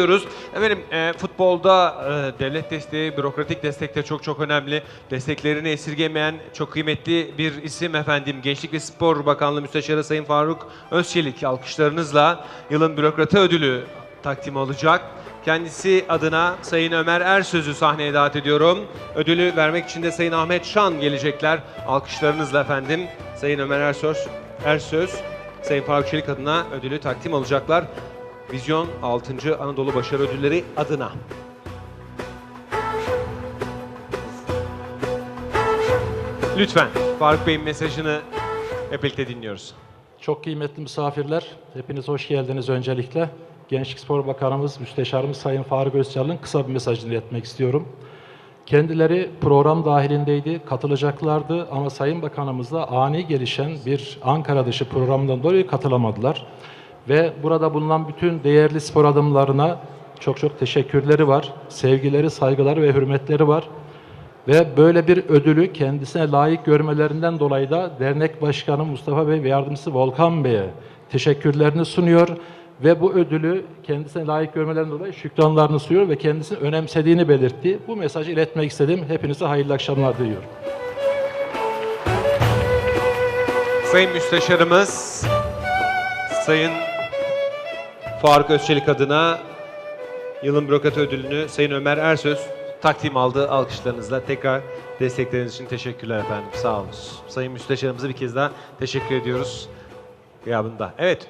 diyoruz. Efendim e, futbolda e, devlet desteği, bürokratik destek de çok çok önemli. Desteklerini esirgemeyen çok kıymetli bir isim efendim. Gençlik ve Spor Bakanlığı Müsteşarı Sayın Faruk Özçelik alkışlarınızla yılın bürokratı ödülü takdim olacak. Kendisi adına Sayın Ömer Ersöz'ü sahneye davet ediyorum. Ödülü vermek için de Sayın Ahmet Şan gelecekler. Alkışlarınızla efendim. Sayın Ömer Ersöz, Ersöz Sayın Faruk Çelik adına ödülü takdim alacaklar. Vizyon 6. Anadolu Başarı Ödülleri adına. Lütfen Faruk Bey'in mesajını hep birlikte dinliyoruz. Çok kıymetli misafirler, hepiniz hoş geldiniz öncelikle. Gençlik Spor Bakanımız, Müsteşarımız Sayın Faruk Özçal'ın kısa bir mesajını iletmek istiyorum. Kendileri program dahilindeydi, katılacaklardı ama Sayın Bakanımızla ani gelişen bir Ankara dışı programdan dolayı katılamadılar. Ve burada bulunan bütün değerli spor adamlarına çok çok teşekkürleri var. Sevgileri, saygıları ve hürmetleri var. Ve böyle bir ödülü kendisine layık görmelerinden dolayı da dernek başkanı Mustafa Bey ve yardımcısı Volkan Bey'e teşekkürlerini sunuyor. Ve bu ödülü kendisine layık görmelerinden dolayı şükranlarını sunuyor ve kendisini önemsediğini belirtti. Bu mesajı iletmek istedim. Hepinize hayırlı akşamlar diliyorum. Sayın Müsteşarımız, Sayın Faruk Özçelik adına yılın bürokratı ödülünü Sayın Ömer Ersöz takdim aldı. Alkışlarınızla tekrar destekleriniz için teşekkürler efendim. Sağ olun. Sayın Müsteşarımıza bir kez daha teşekkür ediyoruz. Gıyabında. Evet,